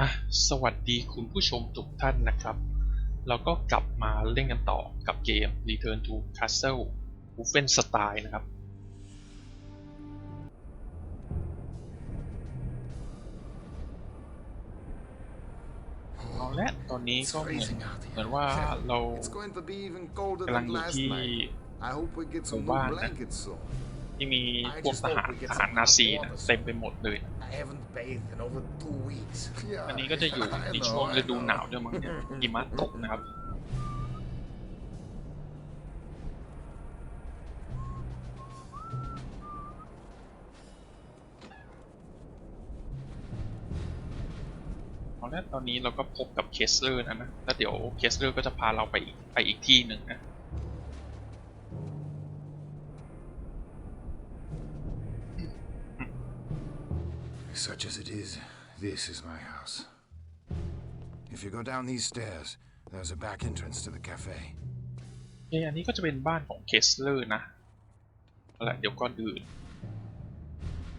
อะสวัสดีคุณผู้ชมทุกท่านนะครับ เราก็กลับมาเล่นกันต่อกับเกม Return to Castle Wolfenstein นะครับ เอาละตอนนี้ It's ก็เหมือน freezing out เหมือน here. ว่าเรา It's going to be even colder กำลัง than อยู่ last ที่ night. I hope we get some หมู่บ้าน new นะ blankets soon. ที่มีพวกทหารทหารนาซีนะเต็มไปหมดเลยนะ I haven't bathed in over two weeks. อันนี้ก็จะอยู่ในช่วงฤดูหนาวด้วยมั้งเนี่ยหิมะตกนะครับ เอาละตอนนี้เราก็พบกับเคสเลอร์นะนะ แล้วเดี๋ยวเคสเลอร์ก็จะพาเราไปอีกไปอีกที่หนึ่งนะ Such as it is, this is my house. If you go down these stairs, there's a back entrance to the cafe. โอเคอันนี้ก็จะเป็นบ้านของเคสเลอร์นะเอาละเดี๋ยวก่อนอื่น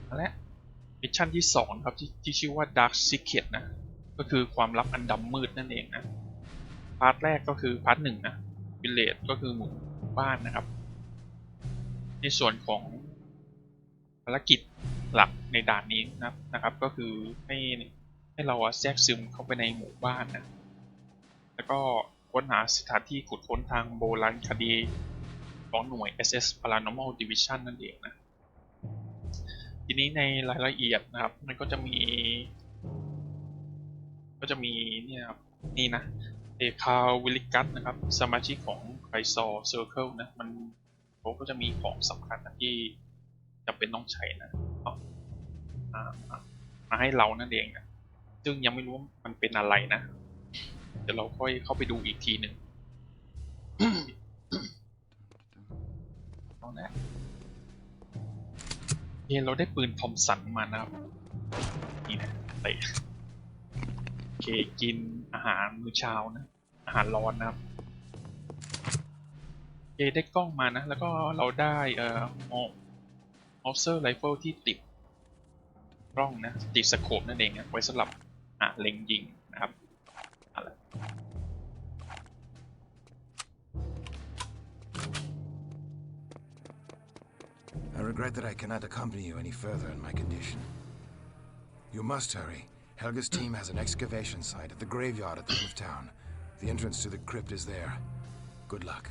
เอาละมิชชั่นที่สองครับที่ที่ชื่อว่า Dark Secret นะ ก็คือความลับอันดำมืดนั่นเองนะ พาร์ทแรกก็คือพาร์ทหนึ่งนะวิลเลจก็คือหมู่บ้านนะครับ ในส่วนของภารกิจ หลักในด่านนี้นะนะครับ ก็คือให้ให้เราแทรกซึมเข้าไปในหมู่บ้านนะแล้วก็ค้นหาสถานที่ขุดค้นทางโบราณคดีของหน่วย SS Paranormal Division นั่นเองนะทีนี้ในรายละเอียดนะครับ มันก็จะมี ก็จะมีเนี่ยครับนี่นะเอคาวิลิกัสนะครับ สมาชิกของไคซอร์เซอร์เคิลนะ มันเขาก็จะมีของสำคัญนะที่จำเป็นต้องใช้นะ มาให้เรานั่นเองนะซึ่งยังไม่รู้ว่ามันเป็นอะไรนะ เดี๋ยวเราค่อยเข้าไปดูอีกทีหนึ่งเอาละเยเราได้ปืนทอมสันมานะครับ นี่นะเตะโอเคกินอาหารมื้อเช้านะ อาหารร้อนนะครับเคได้กล้องมานะ แล้วก็เราได้เอ่อ มอเซอร์ไรเฟิลที่ติดกล้องนะ ติดสโคปนั่นเองนะไว้สำหรับอ่ะเล็งยิงนะครับ อะไร I regret that I cannot accompany you any further in my condition. You must hurry. Helga's team has an excavation site at the graveyard at the end of town. The entrance to the crypt is there. Good luck.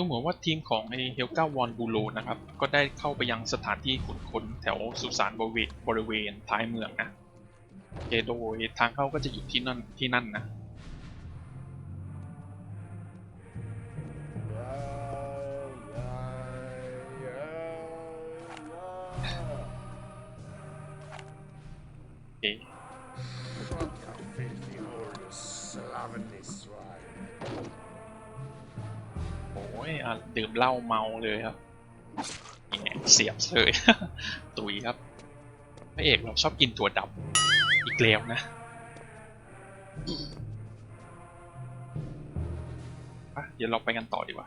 ดูเหมือนว่าทีมของไอเฮลกาวอนบูโรนะครับ ก็ได้เข้าไปยังสถานที่ขุดค้นแถวสุสานบริเวณบริเวณท้ายเมืองนะโอเคโดยทางเข้าก็จะอยู่ที่นั่นที่นั่นนะเยดื่มเหล้าเมาเลยครับนี่ไงเสียบเลย ตุยครับพระเอกเราชอบกินถั่วดำอีกแล้วนะเดี๋ยวเราไปกันต่อดีกว่า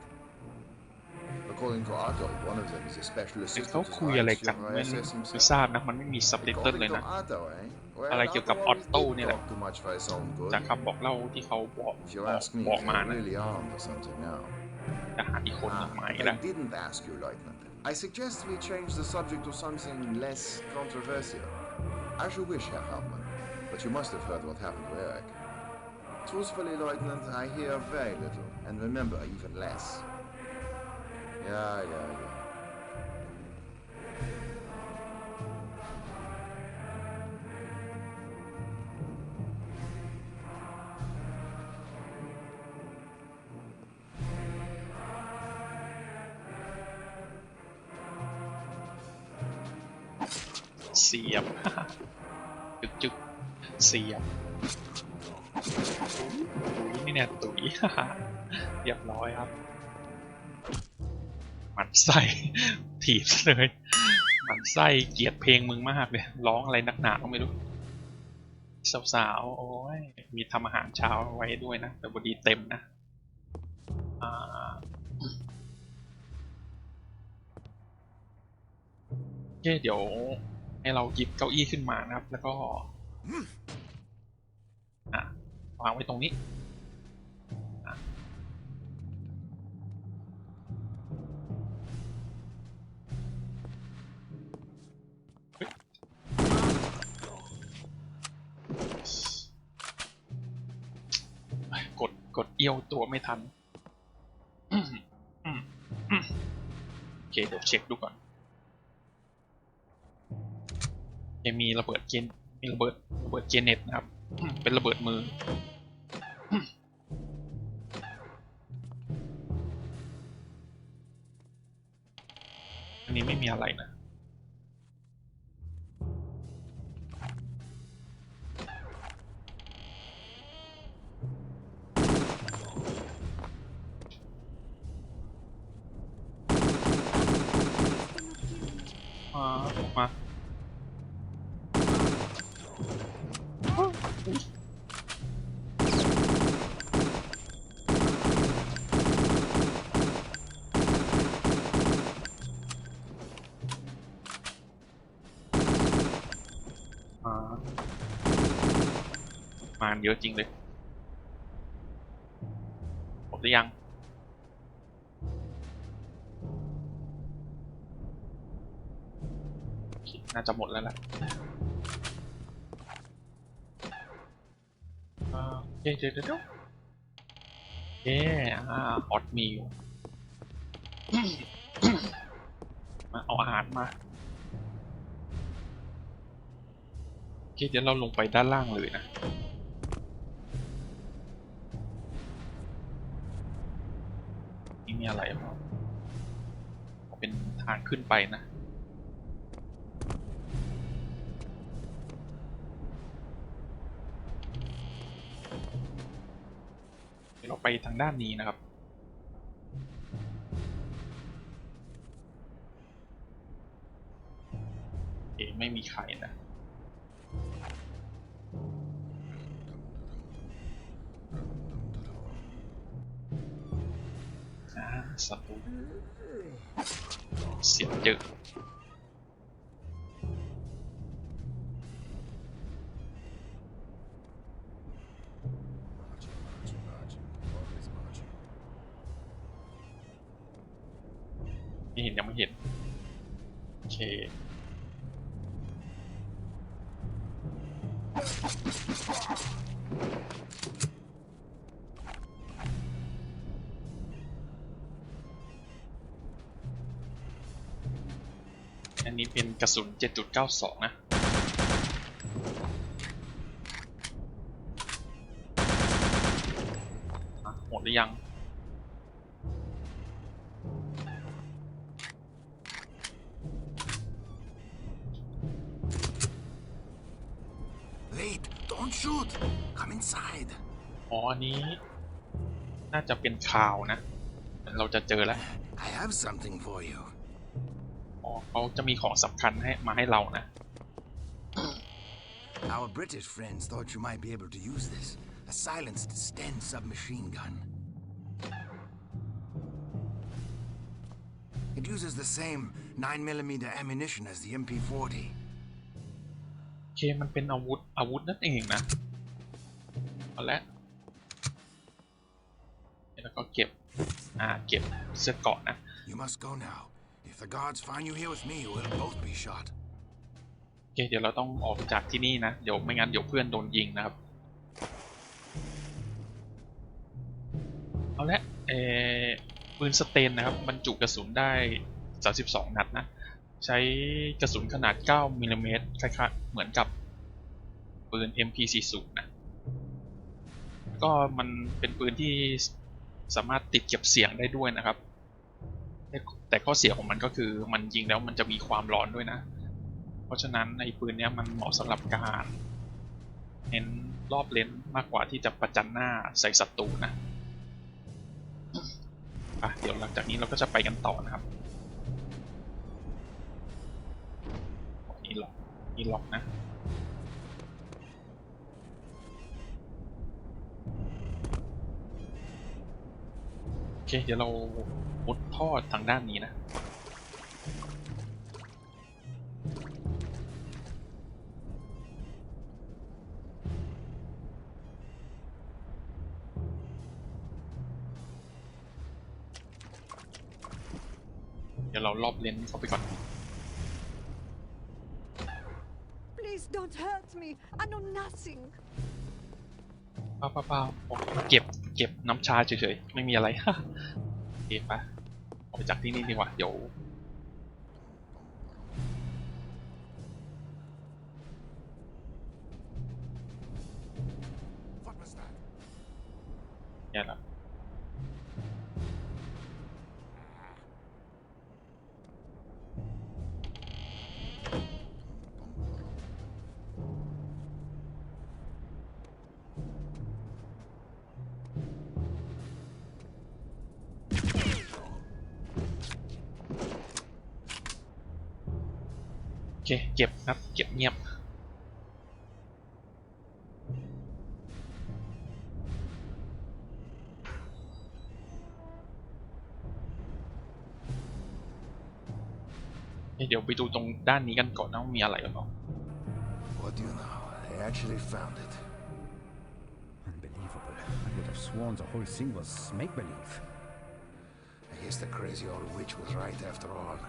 According to Otto, one of them is a special แต่ assistant เขา to คุยอะไรกัน Reichsführer ไม่ SS ไม่ himself. ทราบนะ มันไม่มีซับไตเติล According เลย to นะ Otto, eh? Well, อะไรเกี่ยวกับ Otto ออ always โต้ did เนี่ยแหละ talk too much for his own good. จากคำบอกเล่าที่เขาบอก If you บอก ask me, บอกมา they're นะ really armed or something now. ทหารอีกคนหนึ่ง Ah, มาอีก but แล้ว I didn't ask you, Lieutenant. I suggest we change the subject to something less controversial. As you wish, Herr Hauptmann, but you must have heard what happened to Eric. Truthfully, Lieutenant, I hear very little and remember even less. Yeah, yeah, yeah. เสียบจึกจึกเสียบตุ๋ยนี่เนี่ยตุ๋ยเรียบร้อยครับ มันไส้ถีบเลยหมันไส้เกลียดเพลงมึงมากเลยร้องอะไรนักหนาก็ไม่รู้สาวๆโอ้ยมีทำอาหารเช้าไว้ด้วยนะ แต่บดีเต็มนะโอเคเดี๋ยวให้เราหยิบเก้าอี้ขึ้นมานะครับ แล้วก็อะวางไว้ตรงนี้ อี้ยวตัวไม่ทันโอเคเดี๋ยวเช็คดูก่อนยังมีระเบิดเจนมีระเบิดระเบิดเจเน็ตนะครับ เป็นระเบิดมืออันนี้ไม่มีอะไรนะ มามามามาเยอะจริงเลยหมดหรือยัง น่าจะหมดแล้วแหละอ่าโอเคเดี๋ยวเดี๋ยวเดี๋ยวโอเคอ่าฮอตมิลมาเอาอาหารมาโอเคเดี๋ยวเราลงไปด้านล่างเลยนะนี่มีอะไรบ้างเป็นทางขึ้นไปนะ ไปทางด้านนี้นะครับ เอไม่มีใครนะ อ่าศัตรูเสียงเจอ ไม่เห็นยังไม่เห็น โอเคอันนี้เป็นกระสุน 7.92 นะ Wait, don't shoot! Come inside. อ๋อ อันนี้ น่าจะเป็นข่าวนะ เราจะเจอแล้ว I have something for you. อ๋อเขาจะมีของสำคัญให้มาให้เรานะ Our British friends thought you might be able to use this. A silenced Sten submachine gun. It uses the same 9mm ammunition as the MP40. โอเคมันเป็นอาวุธอาวุธนั่นเองนะเอาละแล้วก็เก็บ อ่า เก็บเสื้อเกราะนะ You must go now. If the guards find you here with me, we'll both be shot. โอเคเดี๋ยวเราต้องออกจากที่นี่นะ เดี๋ยวไม่งั้นเดี๋ยวเพื่อนโดนยิงนะครับ เอาละเออปืนสเตนนะครับบรรจุกระสุนได้ 32 นัดนะ ใช้กระสุนขนาด 9มิลลิเมตรคล้ายๆเหมือนกับปืน MP40 นะ ก็มันเป็นปืนที่สามารถติดเก็บเสียงได้ด้วยนะครับ แต่ข้อเสียของมันก็คือมันยิงแล้วมันจะมีความร้อนด้วยนะ เพราะฉะนั้นไอ้ปืนนี้มันเหมาะสำหรับการเน้นรอบเลนมากกว่าที่จะประจันหน้าใส่ศัตรูนะอะเดี๋ยวหลังจากนี้เราก็จะไปกันต่อนะครับ กนี่ล็อกนะ โอเค เดี๋ยวเรามุดท่อทางด้านนี้นะ เดี๋ยวเรารอบเลนเข้าไปก่อน don't hurt me. I know nothing. เปล่าเปล่าเปล่าผมเก็บเก็บน้ำชาเฉยๆ ไม่มีอะไร โอเคปะออกไปจากที่นี่ดีกว่า เดี๋ยว เคเก็บครับ เก็บเงียบ เดี๋ยวไปดูตรงด้านนี้กันก่อนนะว่ามีอะไรหรือเปล่า What do you know? They actually found it. Unbelievable. I would have sworn the whole thing was make believe. I guess the crazy old witch was right after all.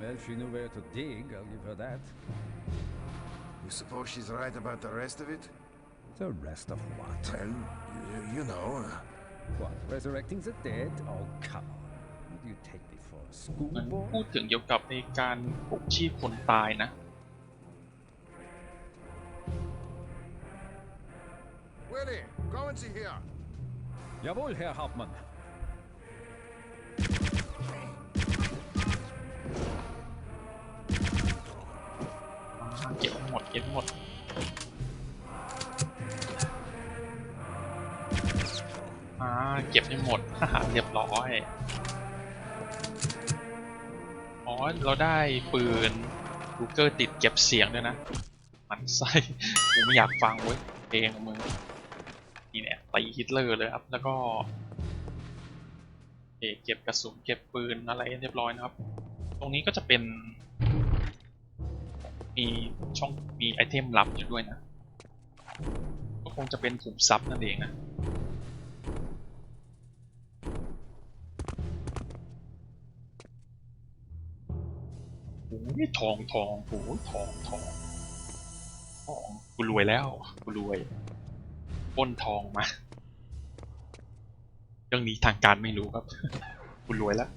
Well, she knew where to dig, I'll give her that. You suppose she's right about the rest of it? The rest of what? Well, you, you know. uh, What? Resurrecting the dead? Oh, come on. Do you take me for a มัน schoolboy? พูดถึงเกี่ยวกับในการปลุกชีพคนตายนะ Willie, go and see here. Jawohl, Herr Hauptmann. เก็บให้หมด อ่า เก็บให้หมดเรียบร้อย อ๋อ เราได้ปืนลูเกอร์ติดเก็บเสียงด้วยนะ มันไส้กูไม่อยากฟังเว้ยเพลงของมึงนี่เนี่ยตีฮิตเลอร์เลยครับ แล้วก็เอเก็บกระสุนเก็บปืนอะไรเรียบร้อยนะครับ ตรงนี้ก็จะเป็น มีช่องมีไอเทมลับอยู่ด้วยนะ ก็คงจะเป็นขุมทรัพย์นั่นเองนะโอ้ยทองทองโอ้ยทองทองทองกูรวยแล้วกูรวยป้นทองมา เรื่องนี้ทางการไม่รู้ครับกูรวยแล้ว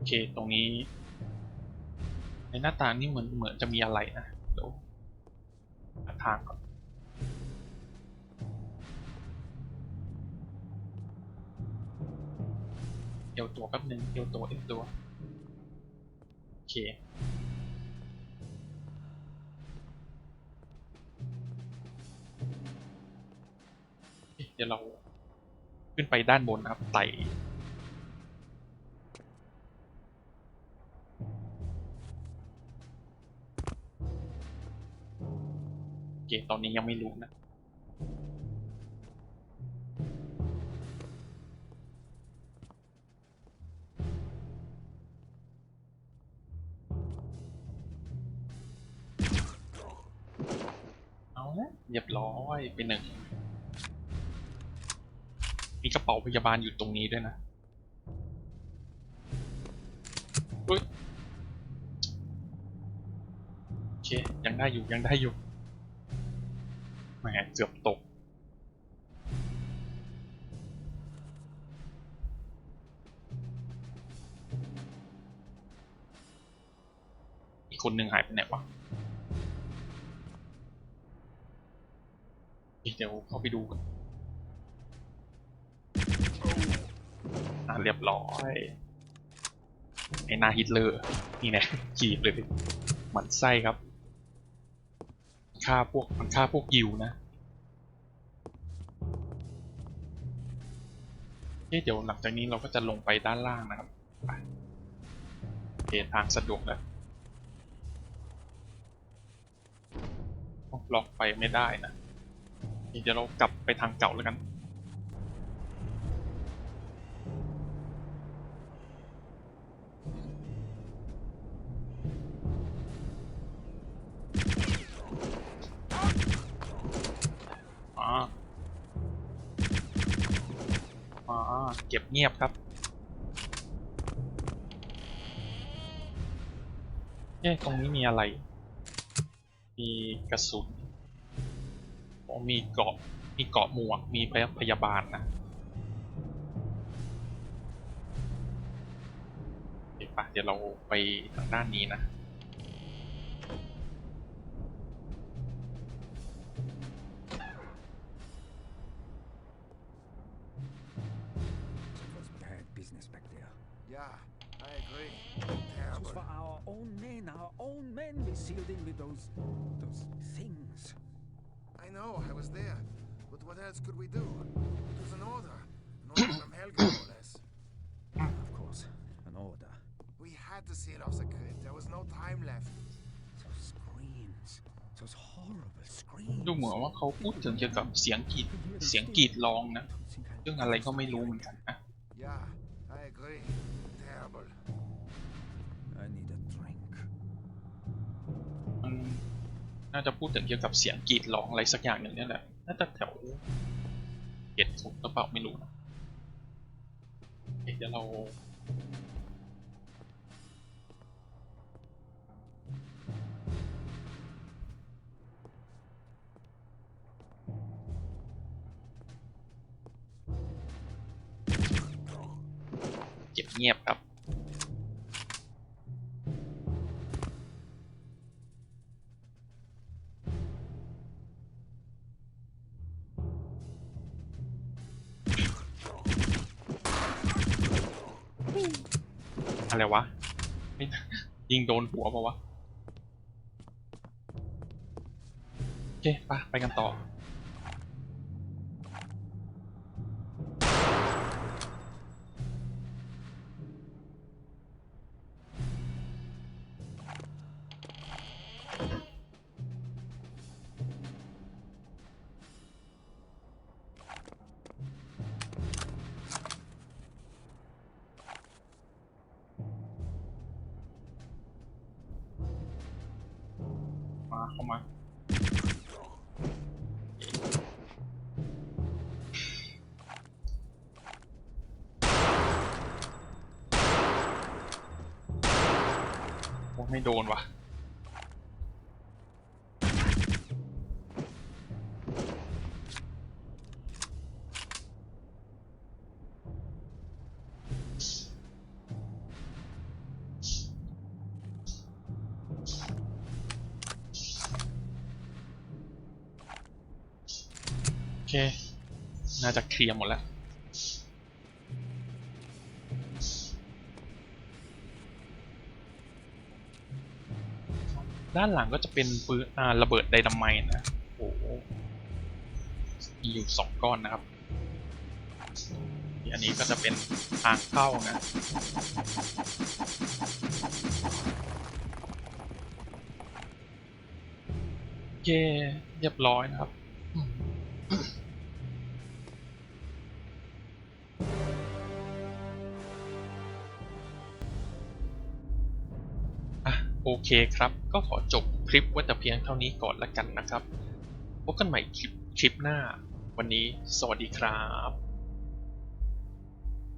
โอเค ตรงนี้ ในหน้าต่างนี่เหมือนเหมือนจะมีอะไรนะเดี๋ยวหาทางก่อนเดี๋ยวตัวแป๊บนึงเดี๋ยวตัวเดี๋ยวตัวโอเคเดี๋ยวเราขึ้นไปด้านบนนะครับไต่ คตอนนี้ยังไม่รู้นะโละเรียบร้อยไปหนึ่งมีกระเป๋าพยาบาลอยู่ตรงนี้ด้วยนะอุ๊ยโอเค ยังได้อยู่ ยังได้อยู่ แหมเกือบตก อีกคนหนึ่งหายไปไหนวะเดี๋ยวเข้าไปดูกันอะเรียบร้อยไอ้นาฮิตเลอร์นี่แนะจีบเลยมันไส้ครับ ฆ่าพวกมันฆ่าพวกยิวนะเดี๋ยวหลังจากนี้เราก็จะลงไปด้านล่างนะครับเปโอเคทางสะดวกแล้วล็อกไปไม่ได้นะเดี๋ยวเรากลับไปทางเก่าแล้วกัน อ่าอ่าเก็บเงียบครับ เอ๊ะ ตรงนี้มีอะไร มีกระสุนอ๋อมีเกาะ มีเกาะหมวก มีพยาบาลนะโอเคปะเดี๋ยวเราไปทางด้านนี้นะ our own men we sealed in with those those things. I know, I was there. But what else could we do? It was an order. An order from Helga, no less. Of course, an order. We had to seal off the grid. There was no time left. Those screams. Those horrible screams. ดูเหมือนว่าเขาพูดถึงเกี่ยวกับเสียงกรีดเสียงกรีดร้องนะ Don't think I เรื่องอะไรก็ไม่รู้เหมือนกันนะ Yeah, I agree. น่าจะพูดถึงเกี่ยวกับเสียงกรีดร้องอะไรสักอย่างหนึ่งเนี่ยแหละ น่าจะแถวเก็ดสุดหรือเปล่าไม่รู้นะเอ๊ะเดี๋ยวเราเก็บเงียบครับ อะไรวะไม่ยิงโดนหัวปล่าวะ โอเคไปไปกันต่อ ไม่โดนว่ะโอเค น่าจะเคลียร์หมดแล้ว ด้านหลังก็จะเป็นปืนอ่าระเบิดไดนาไมต์นะโอ้มีอยู่สองก้อนนะครับ อันนี้ก็จะเป็นทางเข้านะโอเคเรียบร้อยนะครับ เคครับ ก็ขอจบคลิปไว้แต่เพียงเท่านี้ก่อนละกันนะครับ พบกันใหม่คลิปคลิปหน้า วันนี้สวัสดีครับ